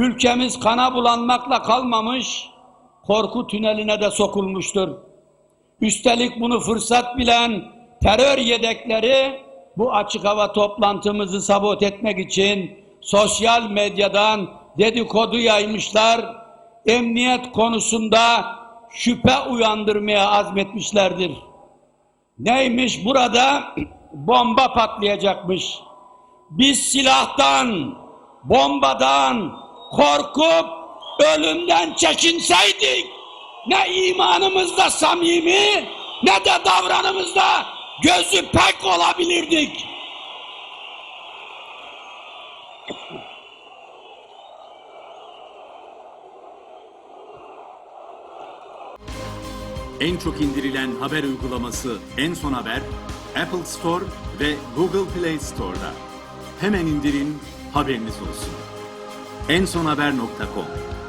ülkemiz kana bulanmakla kalmamış, korku tüneline de sokulmuştur. Üstelik bunu fırsat bilen terör yedekleri bu açık hava toplantımızı sabot etmek için sosyal medyadan dedikodu yaymışlar, emniyet konusunda şüphe uyandırmaya azmetmişlerdir. Neymiş burada? Bomba patlayacakmış. Biz silahtan, bombadan korkup ölümden çekinseydik ne imanımızda samimi ne de davranımızda gözü pek olabilirdik. En çok indirilen haber uygulaması En Son Haber, Apple Store ve Google Play Store'da. Hemen indirin, haberiniz olsun. ensonhaber.com